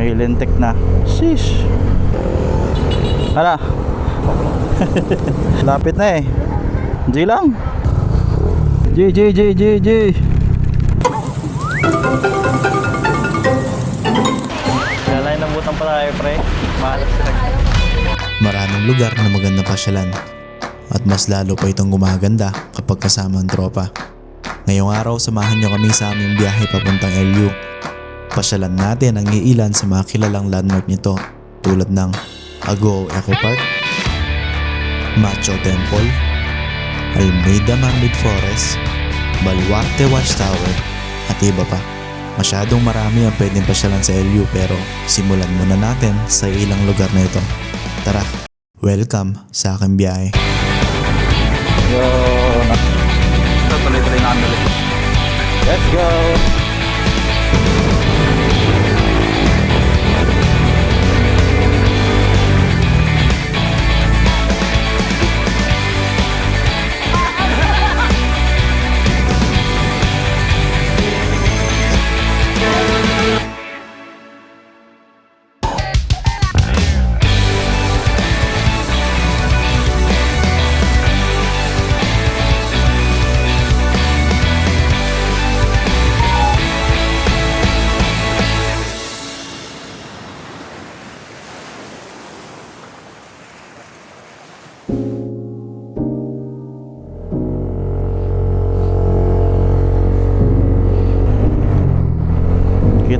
May lintik na. Sheesh. Hala. Lapit na eh. G lang. G, G, G, G, G. Lalay ng butang pala tayo, pre. Maraming lugar na maganda pasyalan at mas lalo pa itong gumaganda kapag kasama ang tropa. Ngayong araw samahan nyo kami sa aming biyahe papuntang LU. Pasyalan natin ang iilan sa mga kilalang landmark nito tulad ng Agoo Eco Park, Macho Temple, Almeida Manmid Forest, Baluarte Watchtower at iba pa. Masyadong marami ang pwedeng pasyalan sa LU pero simulan muna natin sa ilang lugar na ito. Tara, welcome sa aking biyahe. Yo. Let's go.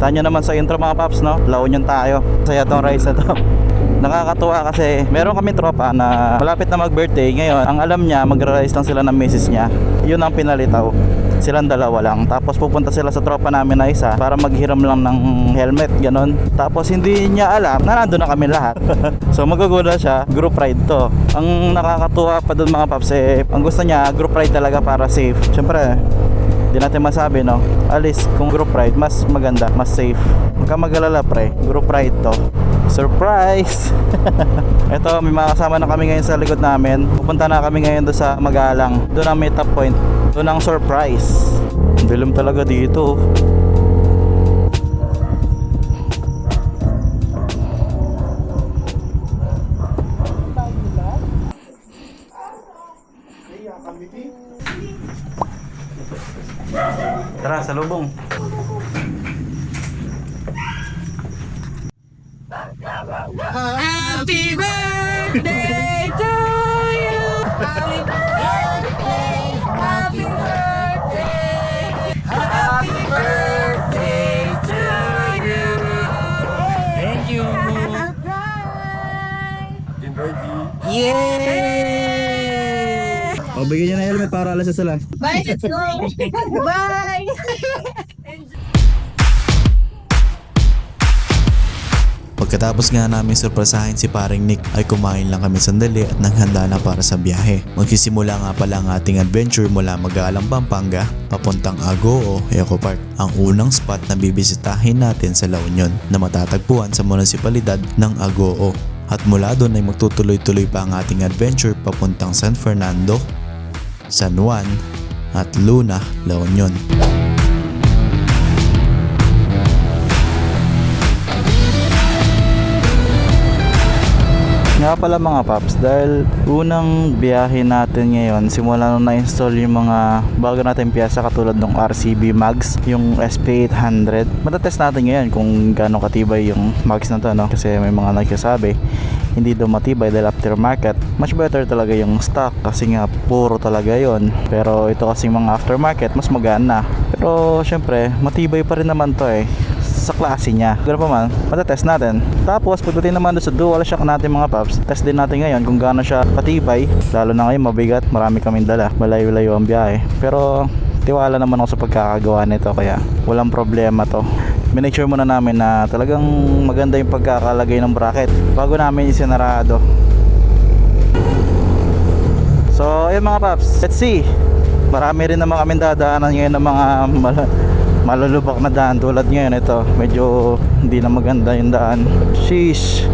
Kita nyo naman sa intro mga paps, no? Laon yun tayo. Saya tong rice na to. Nakakatuwa kasi meron kami tropa na malapit na mag-birthday ngayon. Ang alam niya, mag-rice lang sila ng misis niya. Yun ang pinalitaw. Silang dalawa lang. Tapos pupunta sila sa tropa namin na isa para maghiram lang ng helmet, ganon. Tapos hindi niya alam na nandun na kami lahat. so magugula siya, group ride to. Ang nakakatuwa pa dun mga paps eh, ang gusto niya, group ride talaga para safe. Siyempre, Di natin masabi no? Alis kung group ride Mas maganda Mas safe. Huwag kang mag-alala pre. Group ride to. Surprise! Ito may mga kasama na kami ngayon sa likod namin. Pupunta na kami ngayon doon sa Magalang. Doon ang meet up point. Doon ang surprise. Dilim talaga dito Tara, sa lubong. Happy birthday to you. Happy birthday. Happy birthday. Happy birthday to you. Thank you. Yay! O, bigyan niyo na helmet para alas sa sala. Bye, let's go. Bye. Pagkatapos nga namin surpresahin si paring Nick ay kumain lang kami sandali at naghanda na para sa biyahe. Magsisimula nga pala ang ating adventure mula Magalang Pampanga papuntang Agoo Eco Park. Ang unang spot na bibisitahin natin sa La Union na matatagpuan sa munisipalidad ng Agoo. At mula doon ay magtutuloy-tuloy pa ang ating adventure papuntang San Fernando, San Juan at Luna, La Union. Nga pala mga paps, dahil unang biyahe natin ngayon, simula nung na-install yung mga bago natin piyasa katulad ng RCB mags, yung SP800. Matatest natin ngayon kung gaano katibay yung mags na to, no? Kasi may mga nagsasabi, hindi daw matibay dahil aftermarket. Much better talaga yung stock kasi nga puro talaga yon Pero ito kasi mga aftermarket, mas magana. Pero syempre, matibay pa rin naman to eh sa klase niya. Pero pa man, matatest natin. Tapos, pagdating naman doon sa dual shock natin mga paps, test din natin ngayon kung gaano siya katibay. Lalo na ngayon, mabigat, marami kaming dala. Malayo-layo ang biyahe. Pero, tiwala naman ako sa pagkakagawa nito, kaya walang problema to. Minake sure muna namin na talagang maganda yung pagkakalagay ng bracket bago namin isinarado. So, ayun mga paps, let's see. Marami rin naman kami dadaanan ngayon ng mga malulubak na daan tulad ngayon ito. Medyo hindi na maganda yung daan. Sheesh.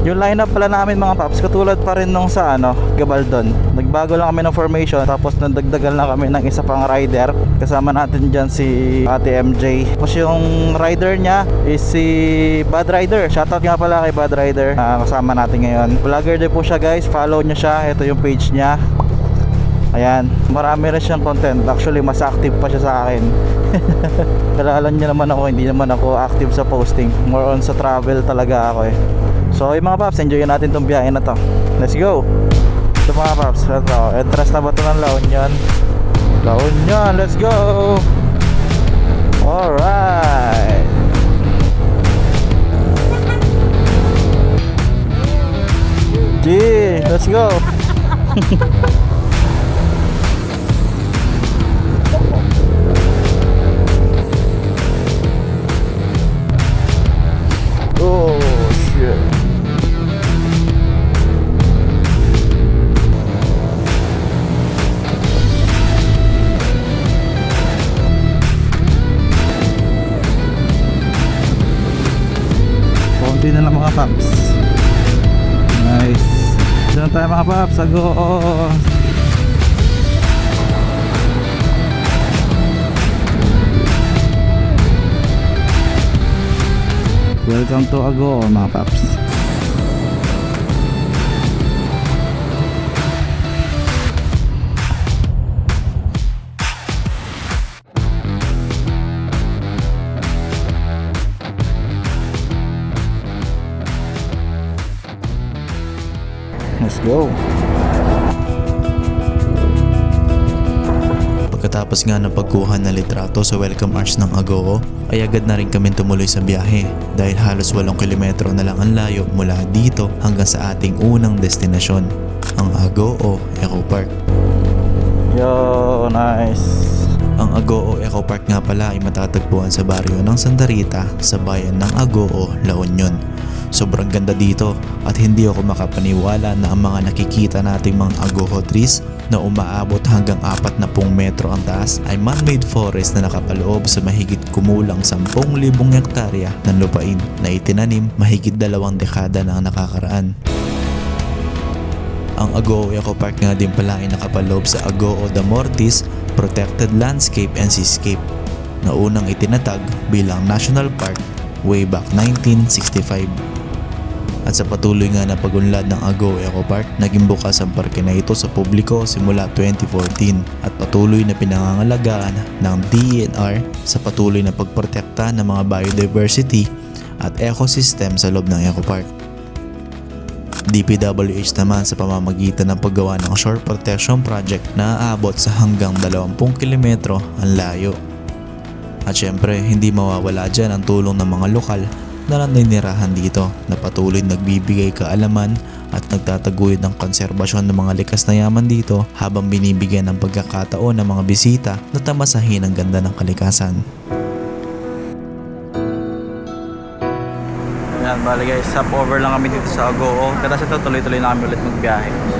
Yung lineup pala namin mga paps, katulad pa rin nung sa ano, Gabaldon. Nagbago lang kami ng formation tapos nadagdagan lang kami ng isa pang rider. Kasama natin dyan si Ate MJ. Tapos yung rider niya is si Bad Rider. Shoutout nga pala kay Bad Rider na kasama natin ngayon. Vlogger din po siya guys, follow nyo siya. Ito yung page niya. Ayan, marami rin siyang content. Actually, mas active pa siya sa akin. Kilala niyo naman ako, hindi naman ako active sa posting. More on sa travel talaga ako eh. So, yung mga paps, enjoy natin tong biyahe na to. Let's go! Ito mga paps, ito, entrance na ba ito ng La Union? La Union, let's go! Alright! Gee, let's go! Diyan tayo mga paps. Ago. Welcome to Ago mga paps. Pagkatapos nga ng pagkuha ng litrato sa welcome arch ng Agoo, ay agad na rin kami tumuloy sa biyahe dahil halos 8 kilometro na lang ang layo mula dito hanggang sa ating unang destinasyon, ang Agoo Eco Park. Yo, nice. Ang Agoo Eco Park nga pala ay matatagpuan sa baryo ng Santa Rita sa bayan ng Agoo, La Union. Sobrang ganda dito at hindi ako makapaniwala na ang mga nakikita nating mga Agoo trees na umaabot hanggang 40 metro ang taas ay man-made forest na nakapaloob sa mahigit kumulang 10,000 hektarya ng lupain na itinanim mahigit dalawang dekada na ang nakakaraan. Ang Agoo Eco Park nga din pala ay nakapaloob sa Agoo da Mortis Protected Landscape and Seascape na unang itinatag bilang National Park way back 1965. At sa patuloy nga na pagunlad ng Agoo Eco Park, naging bukas ang parke na ito sa publiko simula 2014 at patuloy na pinangangalagaan ng DENR sa patuloy na pagprotekta ng mga biodiversity at ecosystem sa loob ng Eco Park. DPWH naman sa pamamagitan ng paggawa ng Shore Protection Project na aabot sa hanggang 20 kilometro ang layo. At syempre, hindi mawawala dyan ang tulong ng mga lokal na naninirahan dito na patuloy nagbibigay kaalaman at nagtataguyod ng konserbasyon ng mga likas na yaman dito habang binibigyan ng pagkakataon ng mga bisita na tamasahin ang ganda ng kalikasan. Yan, bali guys, stop over lang kami dito sa Agoo. Kasi ito, tuloy-tuloy na kami ulit magbiyahe.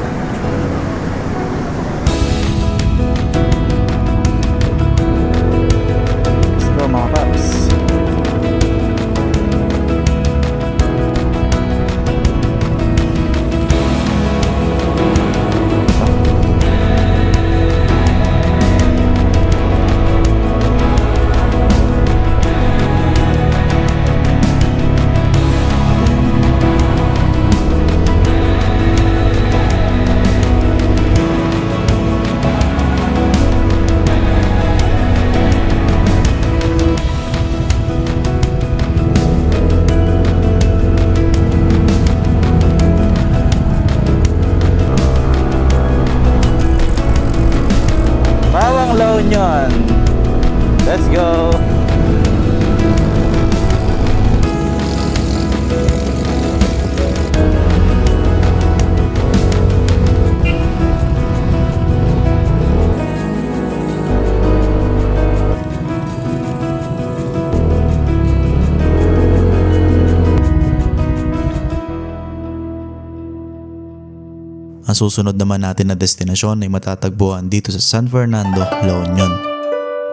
Susunod naman natin na destinasyon ay matatagpuan dito sa San Fernando, La Union,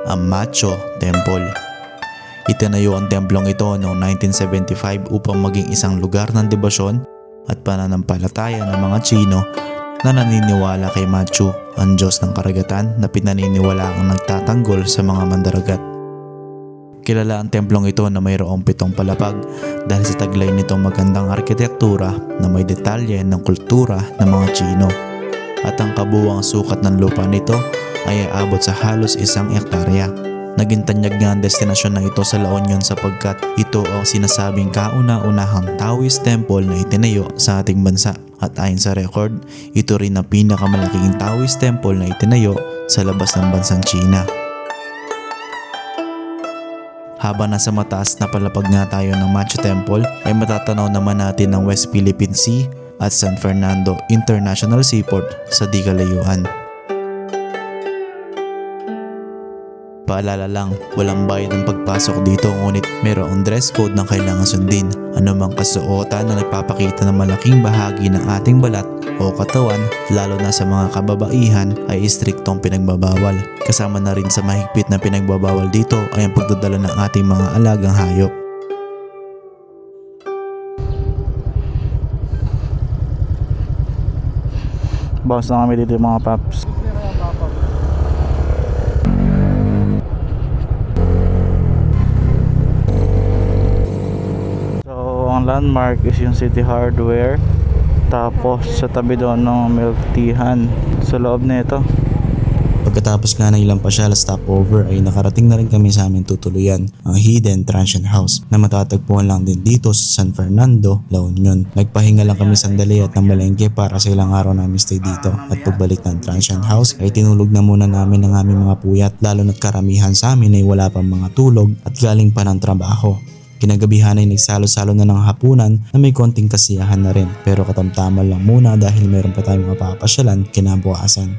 ang Macho Temple. Itinayo ang templong ito noong 1975 upang maging isang lugar ng debosyon at pananampalataya ng mga Chino na naniniwala kay Machu, ang Diyos ng karagatan na pinaniniwala ang nagtatanggol sa mga mandaragat. Kilala ang templong ito na mayroong pitong palapag dahil sa taglay nitong magandang arkitektura na may detalye ng kultura ng mga Chino. At ang kabuwang sukat ng lupa nito ay aabot sa halos isang ektarya. Naging tanyag nga ang destinasyon na ito sa La Union sapagkat ito ang sinasabing kauna-unahang Taoist temple na itinayo sa ating bansa. At ayon sa record, ito rin ang pinakamalaking Taoist temple na itinayo sa labas ng bansang China. Habang nasa mataas na palapag nga tayo ng Machu Temple ay matatanaw naman natin ang West Philippine Sea at San Fernando International Seaport sa di kalayuan. Paalala lang, walang bayad ang pagpasok dito ngunit mayroong dress code na kailangan sundin. Anumang kasuotan na nagpapakita ng malaking bahagi ng ating balat o katawan lalo na sa mga kababaihan ay istriktong pinagbabawal. Kasama na rin sa mahigpit na pinagbabawal dito ay ang pagdadala ng ating mga alagang hayop. Bounce na kami dito mga paps. So, landmark is yung City Hardware. Tapos, sa tabi doon ng milk teahan. Sa loob nito. Pagkatapos nga ng ilang pasyal stopover ay nakarating na rin kami sa aming tutuluyan, ang Hidden Transient House na matatagpuan lang din dito sa San Fernando, La Union. Nagpahinga lang kami sandali at ng malengke para sa ilang araw namin stay dito at pagbalik ng Transient House ay tinulog na muna namin ang aming mga puyat lalo na't karamihan sa amin ay wala pang mga tulog at galing pa ng trabaho. Kinagabihan ay nagsalo-salo na ng hapunan na may konting kasiyahan na rin pero katamtaman lang muna dahil meron pa tayong mapapasyalan kinabukasan.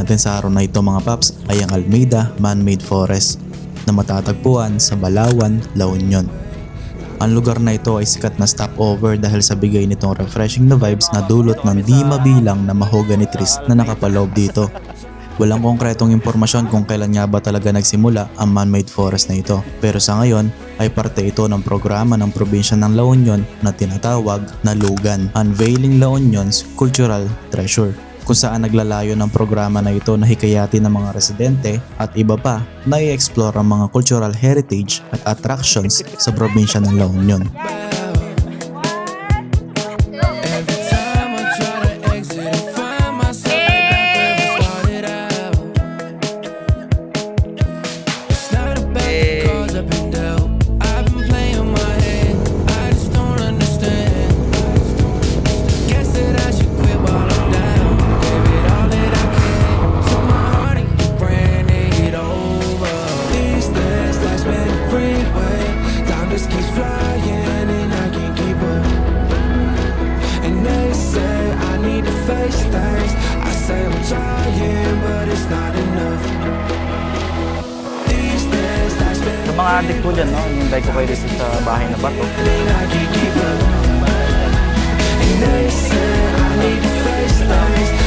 Natin sa araw na ito mga paps ay ang Almeida Man-Made Forest na matatagpuan sa Balawan, La Union. Ang lugar na ito ay sikat na stopover dahil sa bigay nitong refreshing na vibes na dulot ng di mabilang na mahogany trees na nakapaloob dito. Walang konkretong impormasyon kung kailan nga ba talaga nagsimula ang man-made forest na ito. Pero sa ngayon ay parte ito ng programa ng probinsya ng La Union na tinatawag na Lugan, Unveiling La Union's Cultural Treasure kung saan naglalayo ng programa na ito na hikayatin ng mga residente at iba pa na i-explore ang mga cultural heritage at attractions sa probinsya ng La Union.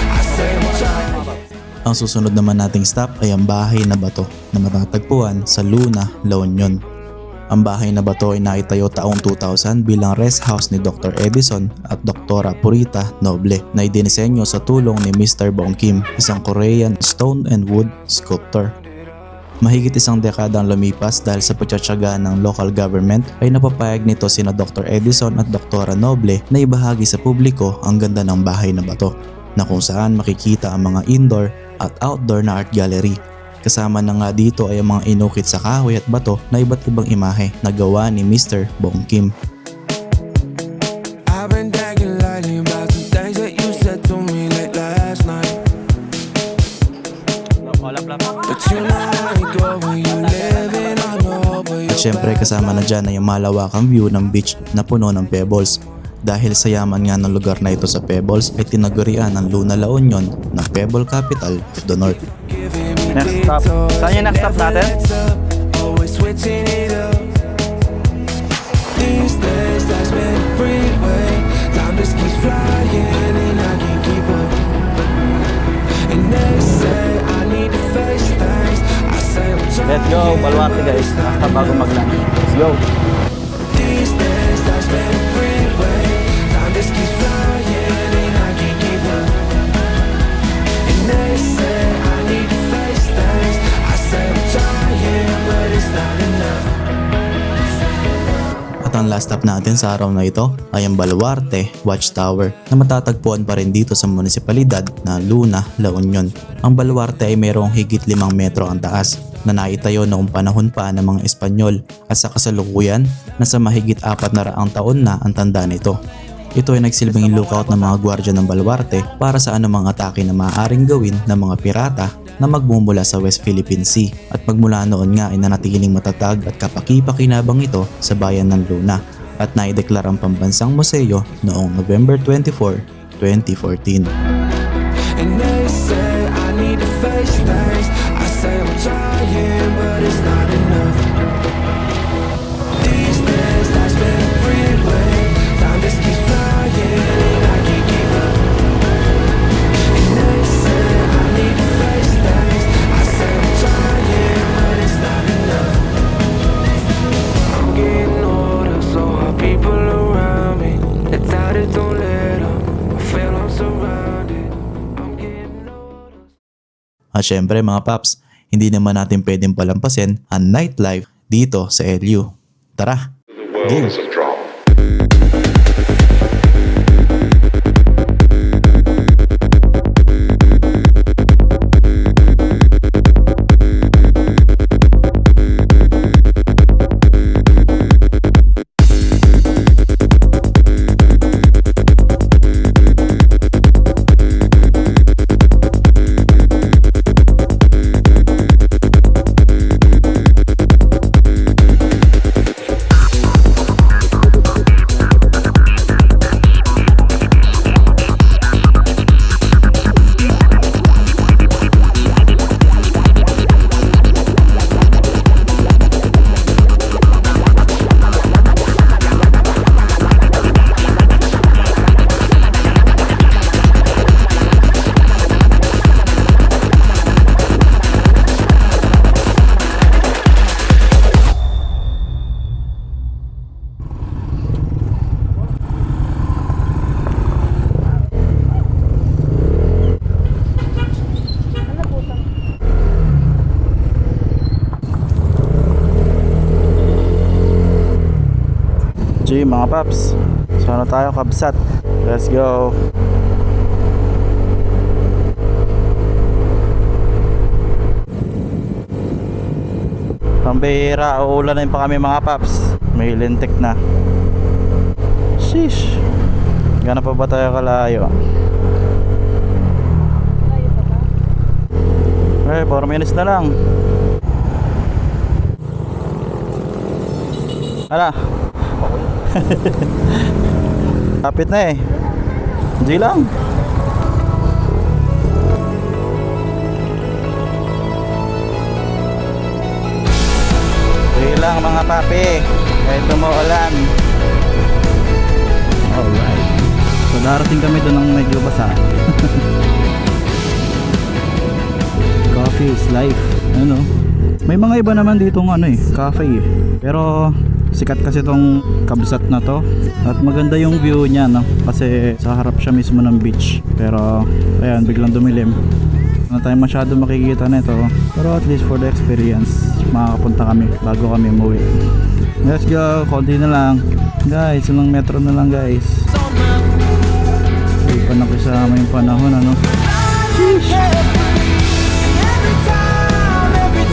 I say I'm trying. Ang susunod naman nating stop ay ang bahay na bato na matatagpuan sa Luna, La Union. Ang bahay na bato ay naitayo taong 2000 bilang rest house ni Dr. Edison at Dr. Purita Noble na idinisenyo sa tulong ni Mr. Bong Kim, isang Korean stone and wood sculptor. Mahigit isang dekada ang lumipas dahil sa pagtsatsaga ng local government ay napapayag nito sina Dr. Edison at Dr. Noble na ibahagi sa publiko ang ganda ng bahay na bato na kung saan makikita ang mga indoor at outdoor na art gallery. Kasama na nga dito ay ang mga inukit sa kahoy at bato na iba't ibang imahe na gawa ni Mr. Bong Kim. Syempre kasama na dyan ay yung malawakang view ng beach na puno ng pebbles. Dahil sa yaman nga ng lugar na ito sa Pebbles ay tinagurian ng Luna La Union na Pebble Capital of the North. Next stop. Saan yung next stop natin? lets up, Always switching it up. These days, life's been freeway. Time just keeps flying Let's go, Baluarte guys. Basta bago mag-lunch. Let's go. These days, life's been freeway. Time just keeps flying and I can't keep up. And I need to face things. I say I'm trying, but it's not enough. At ang last stop natin sa araw na ito ay ang Baluarte Watchtower na matatagpuan pa rin dito sa munisipalidad na Luna, La Union. Ang Baluarte ay mayroong higit 5 metro ang taas na naitayo noong panahon pa ng mga Espanyol at sa kasalukuyan nasa mahigit apat na raang taon na ang tanda nito. Ito ay nagsilbing lookout ng mga gwardya ng Baluarte para sa anumang atake na maaaring gawin ng mga pirata na magmumula sa West Philippine Sea at magmula noon nga ay nanatiling matatag at kapaki-pakinabang ito sa bayan ng Luna at naideklarang pambansang museo noong November 24, 2014. At syempre mga paps, hindi naman natin pwedeng palampasin ang nightlife dito sa LU. Tara! Game! Mga paps. Sana tayo kabsat. Let's go. Pambihira, uulan pa kami mga paps. May lintik na. Sheesh. Gana pa ba tayo kalayo? Eh, 4 minutes na lang. Ala. Kapit na eh. G lang. G lang mga papi. Kahit umuulan. Alright. So darating kami doon ng medyo basa. Coffee is life. Ano? May mga iba naman dito ng ano eh, cafe eh. Pero sikat kasi tong kabsat na to. At maganda yung view niya no? Kasi sa harap siya mismo ng beach. Pero ayan biglang dumilim. Na tayo masyado makikita nito. Pero at least for the experience makakapunta kami bago kami umuwi. Let's go. Konti na lang. Guys ilang metro na lang guys. Hindi pa nakisama yung panahon ano?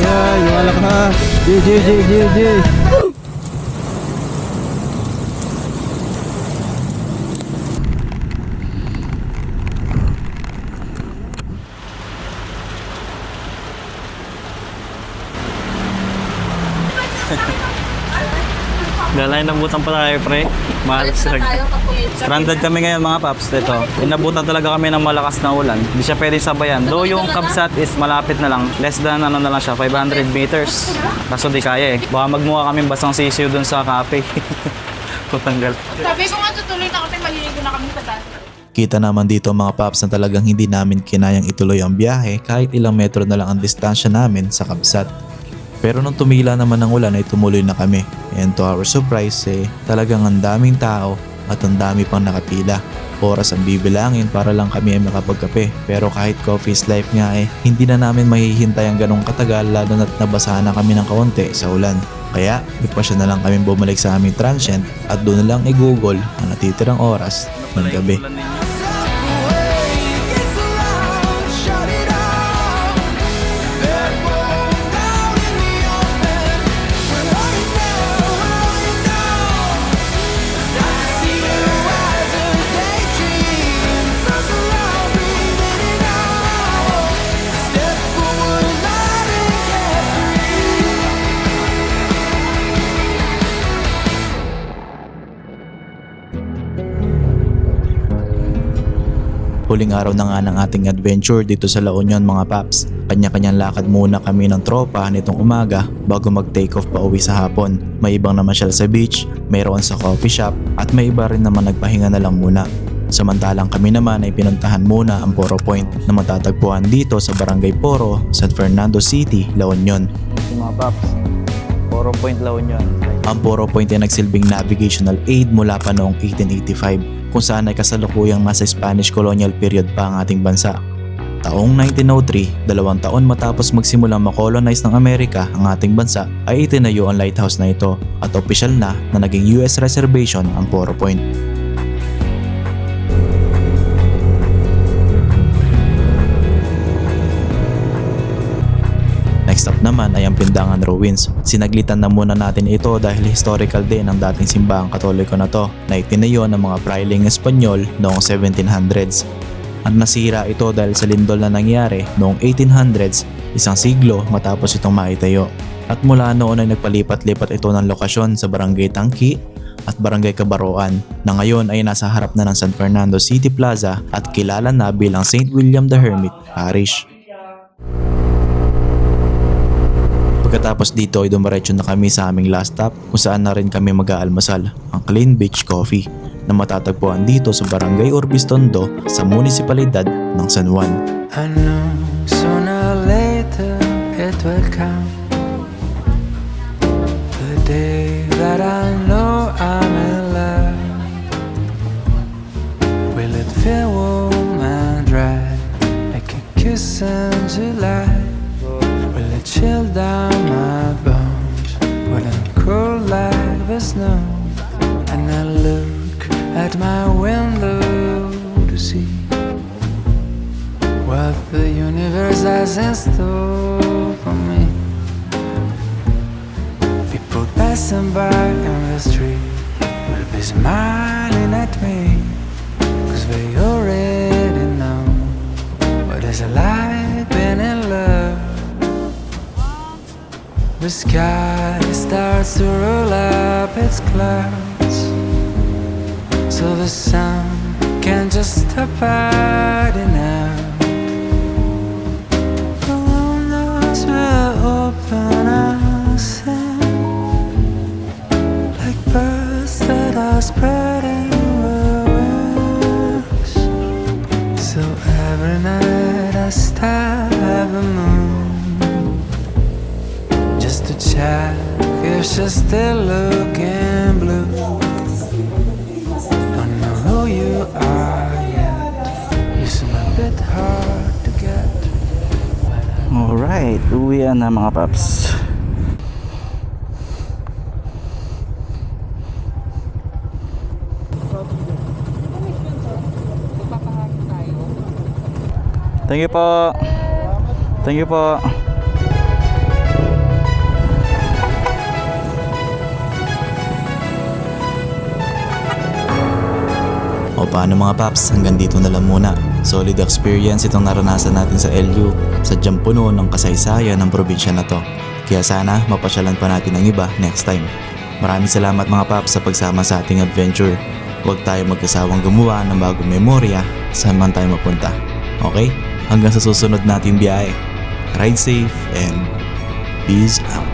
Yeah yung alakas G G G Lalay nabutan pa tayo, pre. Mahal sa Stranded kami ngayon mga paps. Ito, inabutan talaga kami ng malakas na ulan. Hindi siya pwede sabayan. Though yung Kabsat is malapit na lang. Less than ano na lang siya, 500 meters. Kaso di kaya eh. Baka magmukha kami basang sisiyo dun sa cafe. Putanggal. Sabi ko nga tutuloy na kami, maliligo na kami sa taas. Kita naman dito mga paps na talagang hindi namin kinayang ituloy ang biyahe kahit ilang metro na lang ang distansya namin sa Kabsat. Pero nung tumila naman ng ulan ay tumuloy na kami. And to our surprise eh, talagang ang daming tao at ang dami pang nakapila. Oras ang bibilangin para lang kami ay makapagkape. Pero kahit coffee is life nga eh, hindi na namin mahihintay ang ganong katagal lalo na't nabasa na kami ng kaunti sa ulan. Kaya, ipasya na lang kami bumalik sa aming transient at doon na lang i-google ang natitirang oras ng gabi. Huling araw na nga ng ating adventure dito sa La Union mga paps. Kanya-kanyang lakad muna kami ng tropa nitong umaga bago mag-take off pa uwi sa hapon. May ibang namasyal sa beach, mayroon sa coffee shop at may iba rin naman nagpahinga na lang muna. Samantalang kami naman ay pinuntahan muna ang Poro Point na matatagpuan dito sa Barangay Poro, San Fernando City, La Union. Mga paps. Poro Point La Union. Ang Poro Point ay nagsilbing navigational aid mula pa noong 1885 kung saan ay kasalukuyang nasa Spanish colonial period pa ang ating bansa. Taong 1903, dalawang taon matapos magsimulang makolonize ng Amerika ang ating bansa ay itinayo ang lighthouse na ito at opisyal na na naging US reservation ang Poro Point. Next up naman ay ang Pindangan Ruins. Sinaglitan na muna natin ito dahil historical din ang dating simbahang katoliko na to na itinayo ng mga prailing Espanyol noong 1700s. At nasira ito dahil sa lindol na nangyari noong 1800s, isang siglo matapos itong maitayo. At mula noon ay nagpalipat-lipat ito ng lokasyon sa Barangay Tangki at Barangay Kabaroan na ngayon ay nasa harap na ng San Fernando City Plaza at kilala na bilang St. William the Hermit Parish. Pagkatapos dito ay dumiretso na kami sa aming last stop kung saan na rin kami mag-aalmasal, ang Clean Beach Coffee na matatagpuan dito sa Barangay Orbistondo sa munisipalidad ng San Juan. I know sooner or later it will come. The day that I know I'm in love. Will it feel warm and dry like a kiss in July? Will it chill down at my window to see what the universe has in store for me. People passing by in the street will be smiling at me, cause they already know what it's like being in love. The sky starts to roll up its clouds, so the sun can just stop out. The windows will open sing like birds that are spreading their wings. So every night I stare at the moon just to check if she's still looking uwian na mga paps. Thank you po. Thank you po. O paano mga paps, hanggang dito na lang muna. Solid experience itong naranasan natin sa LU. Sadyang puno ng kasaysayan ng probinsya na to. Kaya sana mapasyalan pa natin ang iba next time. Maraming salamat mga paps sa pagsama sa ating adventure. Huwag tayo magkasawang gumawa ng bagong memorya saan man tayo mapunta. Okay? Hanggang sa susunod nating biyahe. Ride safe and peace out.